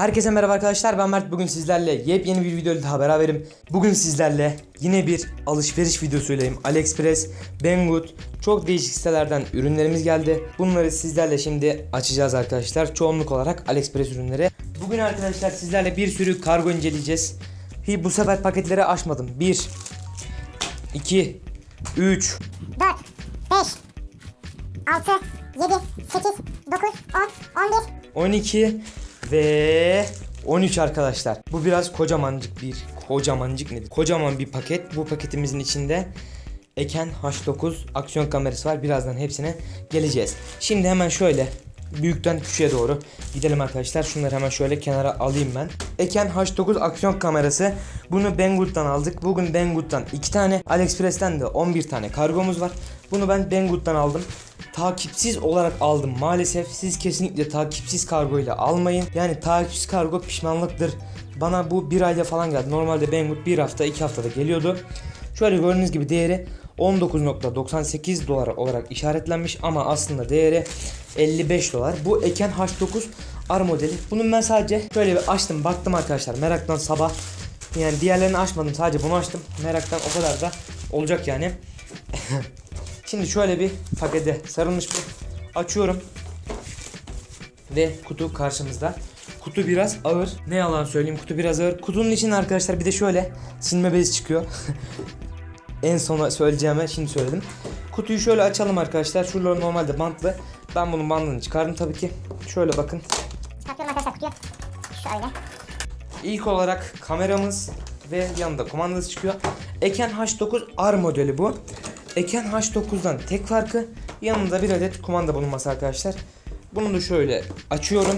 Herkese merhaba arkadaşlar ben Mert bugün sizlerle yepyeni bir video ile daha beraberim. Bugün sizlerle yine bir alışveriş videosuylayım. AliExpress, Banggood çok değişik sitelerden ürünlerimiz geldi. Bunları sizlerle şimdi açacağız arkadaşlar. Çoğunluk olarak AliExpress ürünleri. Bugün arkadaşlar sizlerle bir sürü kargo inceleyeceğiz. Hi, bu sefer paketleri açmadım. 1 2 3 4, 5, 6, 7, 8, 9, 10, 11, 12 ve 13 arkadaşlar. Bu biraz kocamancık bir kocamancık nedir? Kocaman bir paket. Bu paketimizin içinde Eken H9 aksiyon kamerası var. Birazdan hepsine geleceğiz. Şimdi hemen şöyle büyükten küçüğe doğru gidelim arkadaşlar. Şunları hemen şöyle kenara alayım ben. Eken H9 aksiyon kamerası. Bunu Banggood'dan aldık. Bugün Banggood'dan 2 tane, AliExpress'ten de 11 tane kargomuz var. Bunu ben Banggood'dan aldım. Takipsiz olarak aldım maalesef. Siz kesinlikle takipsiz kargo ile almayın. Yani takipsiz kargo pişmanlıktır. Bana bu bir ayda falan geldi. Normalde Banggood bir hafta iki haftada geliyordu. Şöyle gördüğünüz gibi değeri 19.98 dolar olarak işaretlenmiş ama aslında değeri 55 dolar. Bu Eken H9 R modeli. Bunun ben sadece şöyle bir açtım baktım arkadaşlar meraktan sabah. Yani diğerlerini açmadım sadece bunu açtım. Meraktan o kadar da olacak yani. Şimdi şöyle bir pakete sarılmış bu. Açıyorum. Ve kutu karşımızda. Kutu biraz ağır. Ne yalan söyleyeyim kutu biraz ağır. Kutunun için arkadaşlar bir de şöyle silme bezi çıkıyor. en sona söyleyeceğime şimdi söyledim. Kutuyu şöyle açalım arkadaşlar. Şuraları normalde bantlı. Ben bunun bandını çıkardım tabii ki. Şöyle bakın. çıkartıyorum arkadaşlar kutuyu. Şöyle. İlk olarak kameramız ve yanında kumandası çıkıyor. Eken H9 R modeli bu. Eken H9'dan tek farkı yanında bir adet kumanda bulunması arkadaşlar. Bunu da şöyle açıyorum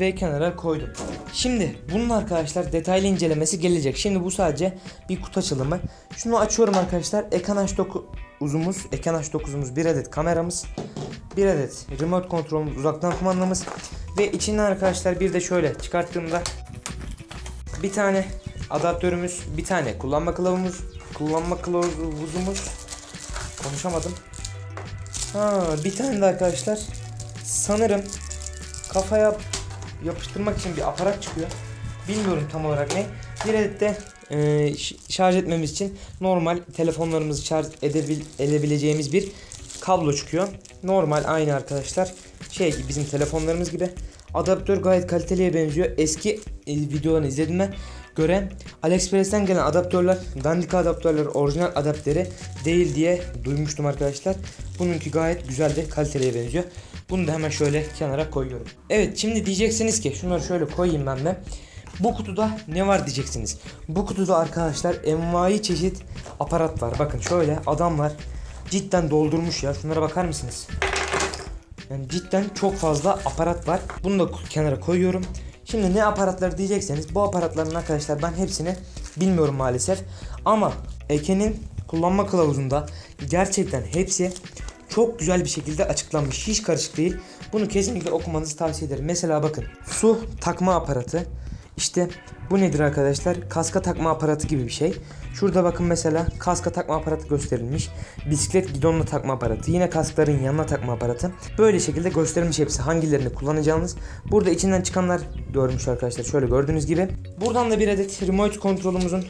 ve kenara koydum. Şimdi bunun arkadaşlar detaylı incelemesi gelecek. Şimdi bu sadece bir kutu açılımı. Şunu açıyorum arkadaşlar. Eken H9'umuz, Eken H9'umuz bir adet kameramız, bir adet remote kontrolümüz, uzaktan kumandamız ve içinden arkadaşlar bir de şöyle çıkarttığımda bir tane adaptörümüz, bir tane kullanma kılavuzumuz, kullanma kılavuzumuz. Konuşamadım. Ha, bir tane de arkadaşlar sanırım kafaya yapıştırmak için bir aparat çıkıyor. Bilmiyorum tam olarak ne. Bir adet de e, şarj etmemiz için normal telefonlarımızı şarj edebil edebileceğimiz bir kablo çıkıyor. Normal aynı arkadaşlar. Şey bizim telefonlarımız gibi. Adaptör gayet kaliteliye benziyor. Eski e, videolarını izlediğime göre AliExpress'ten gelen adaptörler dandik adaptörler orijinal adaptörü değil diye duymuştum arkadaşlar. Bununki gayet güzel de kaliteliye benziyor. Bunu da hemen şöyle kenara koyuyorum. Evet şimdi diyeceksiniz ki şunları şöyle koyayım ben de. Bu kutuda ne var diyeceksiniz. Bu kutuda arkadaşlar envai çeşit aparat var. Bakın şöyle adamlar cidden doldurmuş ya. Şunlara bakar mısınız? Yani cidden çok fazla aparat var. Bunu da kenara koyuyorum. Şimdi ne aparatları diyecekseniz bu aparatların arkadaşlar ben hepsini bilmiyorum maalesef. Ama Eken'in kullanma kılavuzunda gerçekten hepsi çok güzel bir şekilde açıklanmış. Hiç karışık değil. Bunu kesinlikle okumanızı tavsiye ederim. Mesela bakın su takma aparatı. İşte bu nedir arkadaşlar? Kaska takma aparatı gibi bir şey. Şurada bakın mesela kaska takma aparatı gösterilmiş. Bisiklet gidonla takma aparatı. Yine kaskların yanına takma aparatı. Böyle şekilde gösterilmiş hepsi. Hangilerini kullanacağınız. Burada içinden çıkanlar görmüş arkadaşlar. Şöyle gördüğünüz gibi. Buradan da bir adet remote kontrolümüzün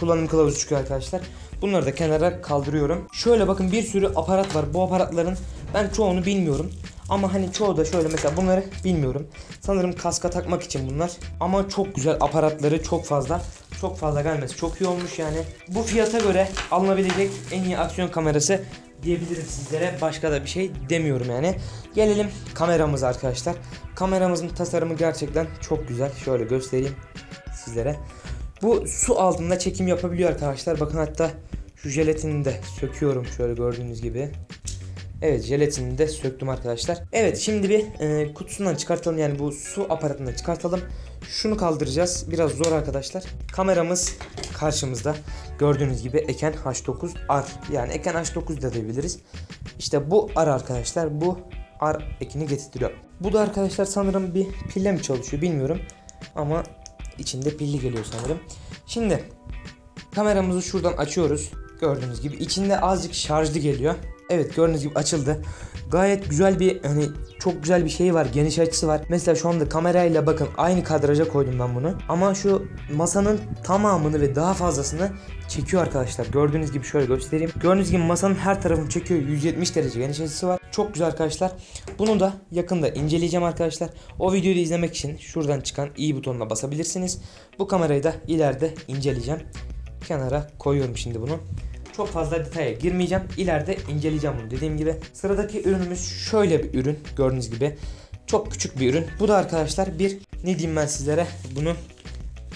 kullanım kılavuzu çıkıyor arkadaşlar. Bunları da kenara kaldırıyorum. Şöyle bakın bir sürü aparat var. Bu aparatların ben çoğunu bilmiyorum. Ama hani çoğu da şöyle mesela bunları bilmiyorum. Sanırım kaska takmak için bunlar. Ama çok güzel aparatları çok fazla. Çok fazla gelmesi çok iyi olmuş yani. Bu fiyata göre alınabilecek en iyi aksiyon kamerası diyebilirim sizlere. Başka da bir şey demiyorum yani. Gelelim kameramıza arkadaşlar. Kameramızın tasarımı gerçekten çok güzel. Şöyle göstereyim sizlere. Bu su altında çekim yapabiliyor arkadaşlar. Bakın hatta şu jelatini de söküyorum şöyle gördüğünüz gibi. Evet jelatinini de söktüm arkadaşlar. Evet şimdi bir e, kutusundan çıkartalım yani bu su aparatından çıkartalım. Şunu kaldıracağız. Biraz zor arkadaşlar. Kameramız karşımızda. Gördüğünüz gibi Eken H9R. Yani Eken H9 da diyebiliriz. İşte bu R arkadaşlar. Bu R ekini getirtiyor. Bu da arkadaşlar sanırım bir pille mi çalışıyor bilmiyorum. Ama içinde pilli geliyor sanırım. Şimdi kameramızı şuradan açıyoruz. Gördüğünüz gibi içinde azıcık şarjlı geliyor. Evet gördüğünüz gibi açıldı. Gayet güzel bir hani çok güzel bir şey var. Geniş açısı var. Mesela şu anda kamerayla bakın aynı kadraja koydum ben bunu. Ama şu masanın tamamını ve daha fazlasını çekiyor arkadaşlar. Gördüğünüz gibi şöyle göstereyim. Gördüğünüz gibi masanın her tarafını çekiyor. 170 derece geniş açısı var. Çok güzel arkadaşlar. Bunu da yakında inceleyeceğim arkadaşlar. O videoyu da izlemek için şuradan çıkan i butonuna basabilirsiniz. Bu kamerayı da ileride inceleyeceğim. Kenara koyuyorum şimdi bunu. Çok fazla detaya girmeyeceğim. İleride inceleyeceğim bunu dediğim gibi. Sıradaki ürünümüz şöyle bir ürün gördüğünüz gibi. Çok küçük bir ürün. Bu da arkadaşlar bir ne diyeyim ben sizlere bunu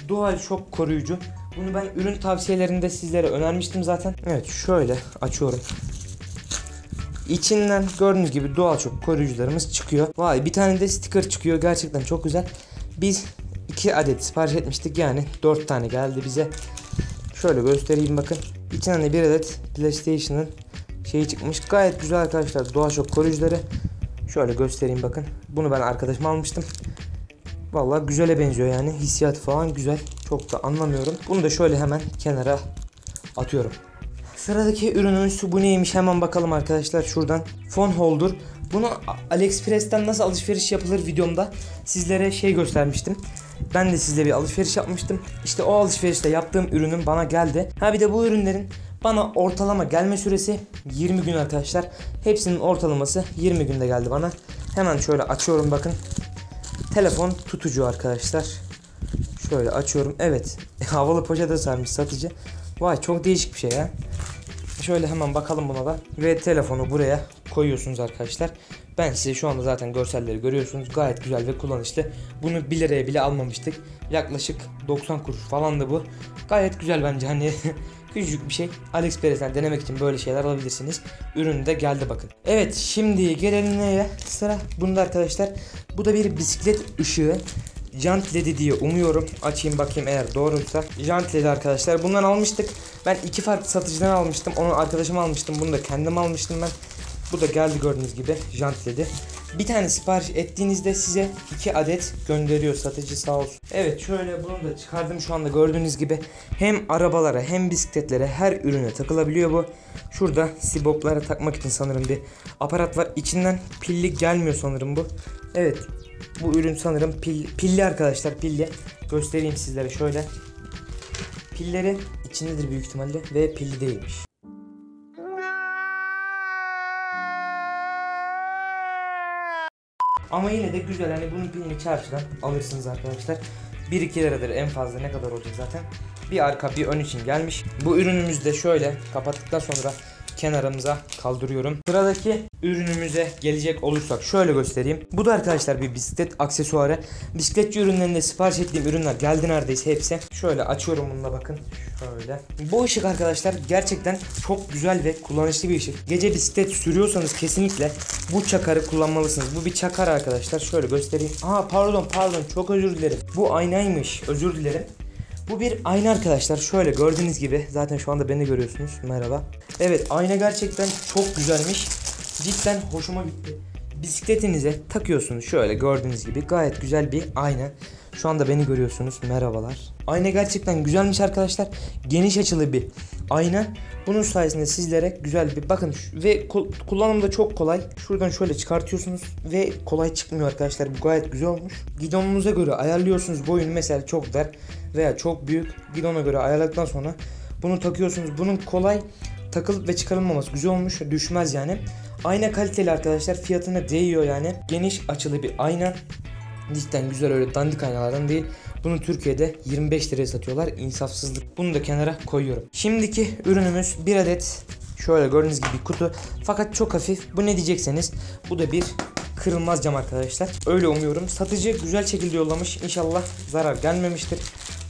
Dual şok koruyucu. Bunu ben ürün tavsiyelerinde sizlere önermiştim zaten. Evet şöyle açıyorum. İçinden gördüğünüz gibi doğal şok koruyucularımız çıkıyor. Vay bir tane de sticker çıkıyor. Gerçekten çok güzel. Biz iki adet sipariş etmiştik yani dört tane geldi bize. Şöyle göstereyim bakın. İçinden de bir adet PlayStation'ın şeyi çıkmış. Gayet güzel arkadaşlar şok koruyucuları. Şöyle göstereyim bakın. Bunu ben arkadaşıma almıştım. Vallahi güzele benziyor yani. Hissiyatı falan güzel. Çok da anlamıyorum. Bunu da şöyle hemen kenara atıyorum. Sıradaki ürünümüz bu neymiş hemen bakalım arkadaşlar şuradan. Phone holder. Bunu AliExpress'ten nasıl alışveriş yapılır videomda sizlere şey göstermiştim. Ben de sizle bir alışveriş yapmıştım. İşte o alışverişte yaptığım ürünün bana geldi. Ha bir de bu ürünlerin bana ortalama gelme süresi 20 gün arkadaşlar. Hepsinin ortalaması 20 günde geldi bana. Hemen şöyle açıyorum bakın. Telefon tutucu arkadaşlar. Şöyle açıyorum. Evet. Havalı poşete sarmış satıcı. Vay çok değişik bir şey ya. Şöyle hemen bakalım buna da. Ve telefonu buraya koyuyorsunuz arkadaşlar. Ben size şu anda zaten görselleri görüyorsunuz. Gayet güzel ve kullanışlı. Bunu 1 liraya bile almamıştık. Yaklaşık 90 kuruş falan da bu. Gayet güzel bence hani küçücük bir şey. AliExpress'ten denemek için böyle şeyler alabilirsiniz. Ürün de geldi bakın. Evet şimdi gelelim neye? Sıra bunda arkadaşlar. Bu da bir bisiklet ışığı. Jant ledi diye umuyorum. Açayım bakayım eğer doğruysa. Jant ledi arkadaşlar. Bundan almıştık. Ben iki farklı satıcıdan almıştım. Onu arkadaşım almıştım. Bunu da kendim almıştım ben. Bu da geldi gördüğünüz gibi jant ledi. Bir tane sipariş ettiğinizde size iki adet gönderiyor satıcı sağ olsun. Evet şöyle bunu da çıkardım şu anda gördüğünüz gibi. Hem arabalara hem bisikletlere her ürüne takılabiliyor bu. Şurada siboplara takmak için sanırım bir aparat var. İçinden pilli gelmiyor sanırım bu. Evet bu ürün sanırım pil, pilli arkadaşlar pilli. Göstereyim sizlere şöyle. Pilleri içindedir büyük ihtimalle ve pilli değilmiş. Ama yine de güzel hani bunun pilini çarşıdan alırsınız arkadaşlar. 1-2 liradır en fazla ne kadar olacak zaten. Bir arka bir ön için gelmiş. Bu ürünümüzü de şöyle kapattıktan sonra kenarımıza kaldırıyorum. Sıradaki ürünümüze gelecek olursak şöyle göstereyim. Bu da arkadaşlar bir bisiklet aksesuarı. Bisikletçi ürünlerinde sipariş ettiğim ürünler geldi neredeyse hepsi. Şöyle açıyorum bunu da bakın. Şöyle. Bu ışık arkadaşlar gerçekten çok güzel ve kullanışlı bir ışık. Gece bisiklet sürüyorsanız kesinlikle bu çakarı kullanmalısınız. Bu bir çakar arkadaşlar. Şöyle göstereyim. Aa pardon pardon çok özür dilerim. Bu aynaymış. Özür dilerim. Bu bir ayna arkadaşlar. Şöyle gördüğünüz gibi zaten şu anda beni görüyorsunuz. Merhaba. Evet ayna gerçekten çok güzelmiş. Cidden hoşuma gitti. Bisikletinize takıyorsunuz şöyle gördüğünüz gibi gayet güzel bir ayna. Şu anda beni görüyorsunuz. Merhabalar. Ayna gerçekten güzelmiş arkadaşlar. Geniş açılı bir ayna. Bunun sayesinde sizlere güzel bir bakın ve kul- kullanımı da çok kolay. Şuradan şöyle çıkartıyorsunuz ve kolay çıkmıyor arkadaşlar. Bu gayet güzel olmuş. Gidonunuza göre ayarlıyorsunuz boyunu mesela çok dar veya çok büyük. Gidona göre ayarladıktan sonra bunu takıyorsunuz. Bunun kolay takılıp ve çıkarılmaması güzel olmuş. Düşmez yani. Ayna kaliteli arkadaşlar. Fiyatına değiyor yani. Geniş açılı bir ayna. Cidden güzel öyle dandik aynalardan değil. Bunu Türkiye'de 25 liraya satıyorlar. İnsafsızlık. Bunu da kenara koyuyorum. Şimdiki ürünümüz bir adet şöyle gördüğünüz gibi kutu. Fakat çok hafif. Bu ne diyecekseniz bu da bir kırılmaz cam arkadaşlar. Öyle umuyorum. Satıcı güzel şekilde yollamış. İnşallah zarar gelmemiştir.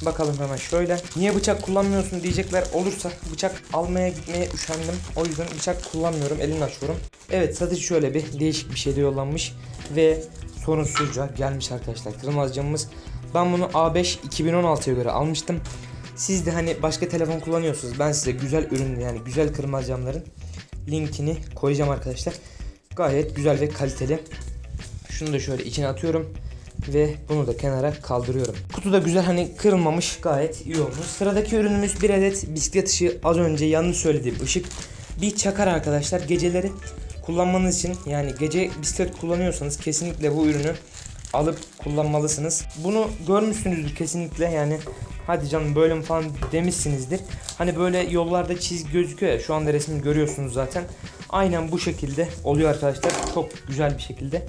Bakalım hemen şöyle. Niye bıçak kullanmıyorsun diyecekler olursa bıçak almaya gitmeye üşendim. O yüzden bıçak kullanmıyorum. Elimle açıyorum. Evet satıcı şöyle bir değişik bir şey de yollanmış. Ve sorunsuzca gelmiş arkadaşlar. Kırılmaz camımız. Ben bunu A5 2016'ya göre almıştım. Siz de hani başka telefon kullanıyorsunuz. Ben size güzel ürün yani güzel kırılmaz camların linkini koyacağım arkadaşlar. Gayet güzel ve kaliteli. Şunu da şöyle içine atıyorum ve bunu da kenara kaldırıyorum. Kutu da güzel hani kırılmamış gayet iyi olmuş. Sıradaki ürünümüz bir adet bisiklet ışığı az önce yanlış söylediğim ışık. Bir çakar arkadaşlar geceleri kullanmanız için yani gece bisiklet kullanıyorsanız kesinlikle bu ürünü alıp kullanmalısınız. Bunu görmüşsünüzdür kesinlikle yani hadi canım böyle mi falan demişsinizdir. Hani böyle yollarda çizgi gözüküyor ya şu anda resmini görüyorsunuz zaten. Aynen bu şekilde oluyor arkadaşlar. Çok güzel bir şekilde.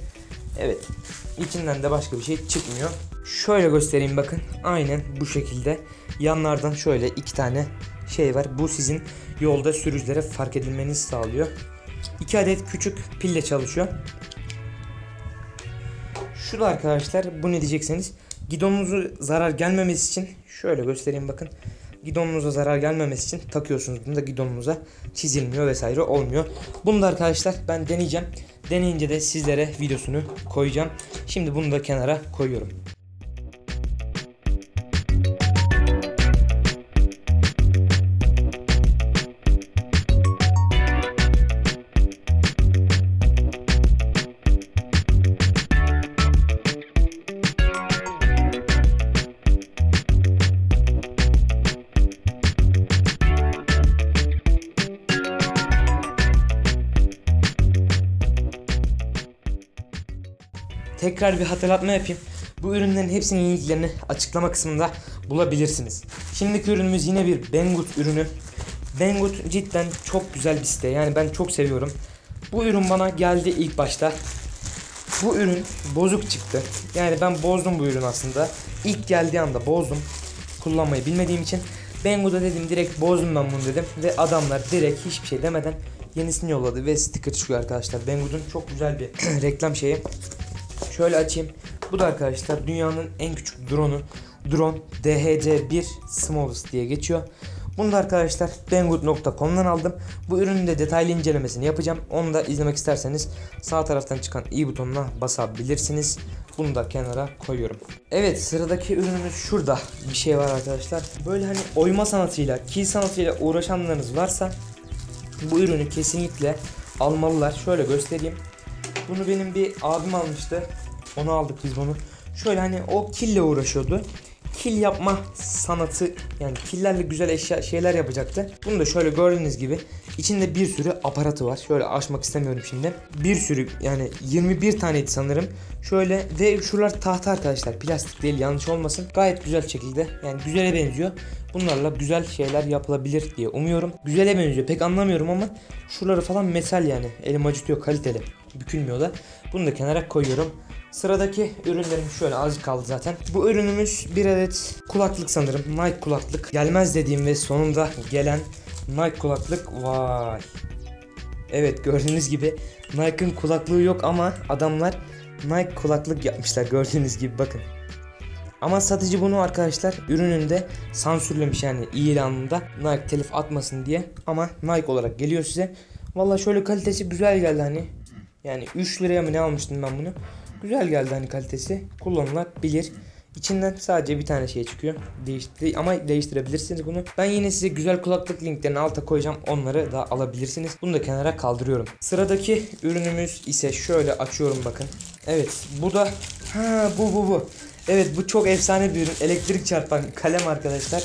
Evet. İçinden de başka bir şey çıkmıyor. Şöyle göstereyim bakın. Aynen bu şekilde. Yanlardan şöyle iki tane şey var. Bu sizin yolda sürücülere fark edilmenizi sağlıyor. 2 adet küçük pille çalışıyor. Şu da arkadaşlar bu ne diyecekseniz gidonunuzu zarar gelmemesi için şöyle göstereyim bakın. Gidonunuza zarar gelmemesi için takıyorsunuz. Bunu da gidonunuza çizilmiyor vesaire olmuyor. Bunu da arkadaşlar ben deneyeceğim. Deneyince de sizlere videosunu koyacağım. Şimdi bunu da kenara koyuyorum. Tekrar bir hatırlatma yapayım. Bu ürünlerin hepsinin linklerini açıklama kısmında bulabilirsiniz. Şimdiki ürünümüz yine bir Banggood ürünü. Banggood cidden çok güzel bir site. Yani ben çok seviyorum. Bu ürün bana geldi ilk başta. Bu ürün bozuk çıktı. Yani ben bozdum bu ürün aslında. İlk geldiği anda bozdum. Kullanmayı bilmediğim için. Banggood'a dedim direkt bozdum ben bunu dedim. Ve adamlar direkt hiçbir şey demeden yenisini yolladı ve sticker çıkıyor arkadaşlar. Banggood'un çok güzel bir reklam şeyi. Şöyle açayım. Bu da arkadaşlar dünyanın en küçük drone'u. Drone DHC1 Smallest diye geçiyor. Bunu da arkadaşlar banggood.com'dan aldım. Bu ürünün de detaylı incelemesini yapacağım. Onu da izlemek isterseniz sağ taraftan çıkan i butonuna basabilirsiniz. Bunu da kenara koyuyorum. Evet sıradaki ürünümüz şurada bir şey var arkadaşlar. Böyle hani oyma sanatıyla, kil sanatıyla uğraşanlarınız varsa bu ürünü kesinlikle almalılar. Şöyle göstereyim. Bunu benim bir abim almıştı. Onu aldık biz bunu. Şöyle hani o kille uğraşıyordu. Kil yapma sanatı yani killerle güzel eşya şeyler yapacaktı. Bunu da şöyle gördüğünüz gibi içinde bir sürü aparatı var. Şöyle açmak istemiyorum şimdi. Bir sürü yani 21 taneydi sanırım. Şöyle ve şuralar tahta arkadaşlar. Plastik değil yanlış olmasın. Gayet güzel şekilde yani güzele benziyor. Bunlarla güzel şeyler yapılabilir diye umuyorum. Güzele benziyor pek anlamıyorum ama şuraları falan metal yani. Elim acıtıyor kaliteli. Bükülmüyor da. Bunu da kenara koyuyorum. Sıradaki ürünlerim şöyle azıcık kaldı zaten. Bu ürünümüz bir adet kulaklık sanırım. Nike kulaklık. Gelmez dediğim ve sonunda gelen Nike kulaklık. Vay. Evet gördüğünüz gibi Nike'ın kulaklığı yok ama adamlar Nike kulaklık yapmışlar gördüğünüz gibi bakın. Ama satıcı bunu arkadaşlar ürününde sansürlemiş yani ilanında Nike telif atmasın diye. Ama Nike olarak geliyor size. Valla şöyle kalitesi güzel geldi hani. Yani 3 liraya mı ne almıştım ben bunu. Güzel geldi hani kalitesi. Kullanılabilir. İçinden sadece bir tane şey çıkıyor. Değişti ama değiştirebilirsiniz bunu. Ben yine size güzel kulaklık linklerini alta koyacağım. Onları da alabilirsiniz. Bunu da kenara kaldırıyorum. Sıradaki ürünümüz ise şöyle açıyorum bakın. Evet bu da ha bu bu bu. Evet bu çok efsane bir ürün. Elektrik çarpan kalem arkadaşlar.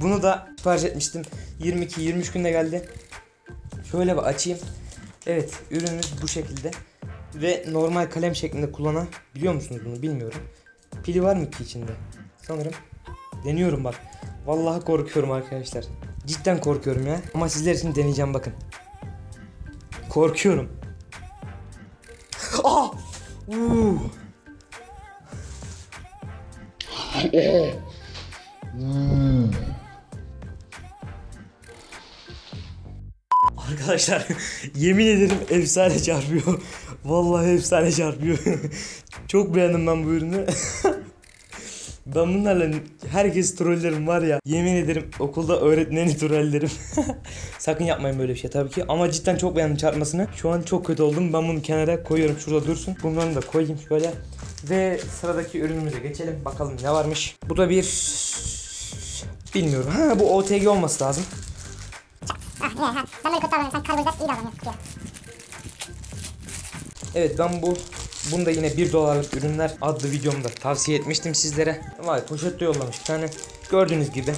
Bunu da sipariş etmiştim. 22-23 günde geldi. Şöyle bir açayım. Evet ürünümüz bu şekilde. Ve normal kalem şeklinde kullanabiliyor musunuz bunu bilmiyorum. Pili var mı ki içinde? Sanırım. Deniyorum bak. Vallahi korkuyorum arkadaşlar. Cidden korkuyorum ya. Ama sizler için deneyeceğim bakın. Korkuyorum. Ah! Uuu. Arkadaşlar yemin ederim efsane çarpıyor. Vallahi efsane çarpıyor. Çok beğendim ben bu ürünü. ben bunlarla herkes trollerim var ya. Yemin ederim okulda öğretmeni trollerim. Sakın yapmayın böyle bir şey tabii ki. Ama cidden çok beğendim çarpmasını. Şu an çok kötü oldum. Ben bunu kenara koyuyorum. Şurada dursun. Bunları da koyayım şöyle. Ve sıradaki ürünümüze geçelim. Bakalım ne varmış. Bu da bir... Bilmiyorum. Ha bu OTG olması lazım. Evet ben bu bunu da yine 1 dolarlık ürünler adlı videomda tavsiye etmiştim sizlere. Vay poşette yollamış bir tane. Gördüğünüz gibi.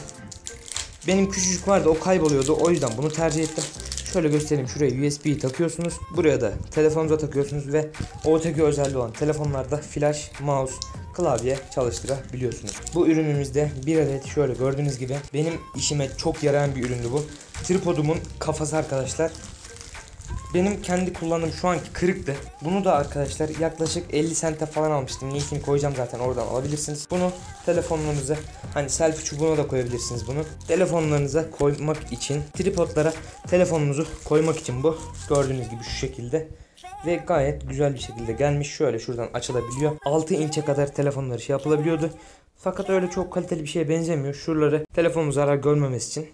Benim küçücük vardı o kayboluyordu o yüzden bunu tercih ettim. Şöyle göstereyim şuraya USB'yi takıyorsunuz. Buraya da telefonunuza takıyorsunuz ve OTG özelliği olan telefonlarda flash, mouse, klavye çalıştırabiliyorsunuz. Bu ürünümüzde bir adet şöyle gördüğünüz gibi benim işime çok yarayan bir üründü bu. Tripodumun kafası arkadaşlar. Benim kendi kullandığım şu anki kırıktı. Bunu da arkadaşlar yaklaşık 50 sente falan almıştım. Linkini koyacağım zaten oradan alabilirsiniz. Bunu telefonlarınıza hani selfie çubuğuna da koyabilirsiniz bunu. Telefonlarınıza koymak için tripodlara telefonunuzu koymak için bu. Gördüğünüz gibi şu şekilde. Ve gayet güzel bir şekilde gelmiş. Şöyle şuradan açılabiliyor. 6 inçe kadar telefonları şey yapılabiliyordu. Fakat öyle çok kaliteli bir şeye benzemiyor. Şuraları telefonun zarar görmemesi için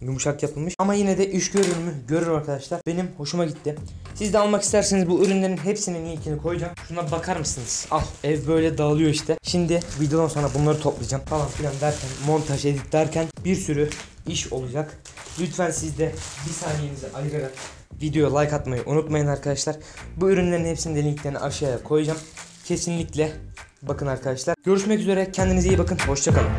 yumuşak yapılmış. Ama yine de iş görünümü görür arkadaşlar. Benim hoşuma gitti. Siz de almak isterseniz bu ürünlerin hepsinin linkini koyacağım. Şuna bakar mısınız? Al ev böyle dağılıyor işte. Şimdi videodan sonra bunları toplayacağım falan filan derken montaj edit derken bir sürü iş olacak. Lütfen siz de bir saniyenizi ayırarak videoya like atmayı unutmayın arkadaşlar. Bu ürünlerin hepsinin de linklerini aşağıya koyacağım. Kesinlikle bakın arkadaşlar. Görüşmek üzere. Kendinize iyi bakın. Hoşçakalın.